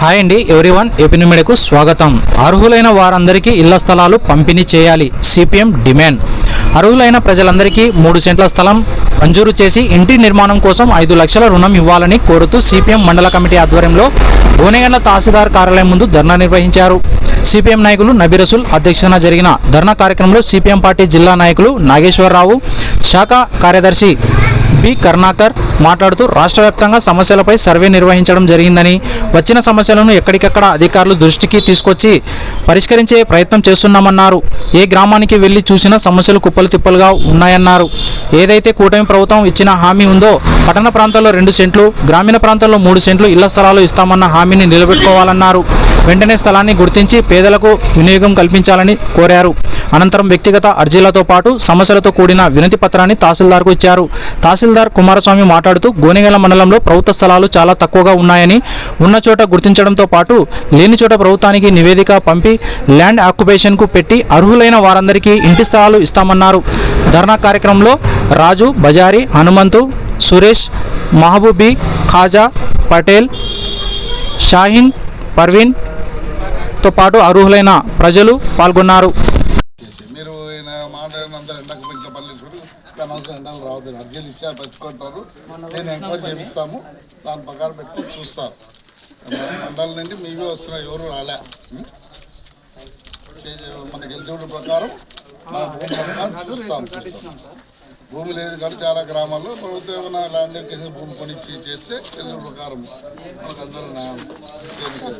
Hi అండి everyone AP మీడియాకు స్వాగతం. అర్హులైన వారందరికీ ఇళ్ళ స్థలాలు పంపిణీ చేయాలి. CPM demand. అర్హులైన ప్రజలందరికీ మూడు సెంట్ల స్థలం మంజూరు చేసి ఇంటి నిర్మాణం కోసం ఐదు లక్షల రుణం ఇవ్వాలని కోరుతూ సిపిఎం మండల కమిటీ ఆధ్వర్యంలో భువనగండ్ల తహసీల్దార్ కార్యాలయం ముందు ధర్నా నిర్వహించారు. సిపిఎం నాయకులు నబీరసుల్ అధ్యక్షతన జరిగిన ధర్నా కార్యక్రమంలో సిపిఎం పార్టీ జిల్లా నాయకులు నాగేశ్వరరావు శాఖ కార్యదర్శి బి కరుణాకర్ మాట్లాడుతూ రాష్ట్ర వ్యాప్తంగా సమస్యలపై సర్వే నిర్వహించడం జరిగిందని వచ్చిన సమస్యలను ఎక్కడికక్కడ అధికారులు దృష్టికి తీసుకొచ్చి పరిష్కరించే ప్రయత్నం చేస్తున్నామన్నారు. ఏ గ్రామానికి వెళ్ళి చూసినా సమస్యలు కుప్పలు తిప్పలుగా ఉన్నాయన్నారు. ఏదైతే కూటమి ప్రభుత్వం ఇచ్చిన హామీ ఉందో పట్టణ ప్రాంతాల్లో రెండు సెంట్లు గ్రామీణ ప్రాంతాల్లో మూడు సెంట్లు ఇళ్ళ స్థలాలు ఇస్తామన్న హామీని నిలబెట్టుకోవాలన్నారు. వెంటనే స్థలాన్ని గుర్తించి పేదలకు వినియోగం కల్పించాలని కోరారు. అనంతరం వ్యక్తిగత అర్జీలతో పాటు సమస్యలతో కూడిన వినతి పత్రాన్ని తహసీల్దార్కు ఇచ్చారు. తహసీల్దార్ కుమారస్వామి మాట్లాడుతూ గోనెగల మండలంలో ప్రభుత్వ స్థలాలు చాలా తక్కువగా ఉన్నాయని ఉన్న చోట గుర్తించడంతో పాటు లేని చోట ప్రభుత్వానికి నివేదిక పంపి ల్యాండ్ ఆక్యుపేషన్కు పెట్టి అర్హులైన వారందరికీ ఇంటి స్థలాలు ఇస్తామన్నారు. ధర్నా కార్యక్రమంలో రాజు బజారి హనుమంతు సురేష్ మహబూబీ ఖాజా పటేల్ షాహీన్ పర్వీన్తో పాటు అర్హులైన ప్రజలు పాల్గొన్నారు. మీరు ఈయన మాట్లాడినంత ఎండకు పెట్టిన పనులు చూడు అనవసరం ఎండలు రావద్దు అర్జీలు ఇచ్చారు పెట్టుకుంటారు. నేను ఎంక్వైరీ చేపిస్తాము దాని ప్రకారం పెట్టి చూస్తాను. ఎండల నుండి మీవే వస్తున్నాయి ఎవరు రాలే. మన చే- ప్రకారం మన భూమి ప్రకారం చూస్తాం చూస్తాం. భూమి లేదు కానీ చాలా గ్రామాల్లో ప్రభుత్వం ఏమైనా ల్యాండ్ కింద భూమి కొనిచ్చి చేస్తే ఎలిజిబిలిటీ ప్రకారం మనకు అందరూ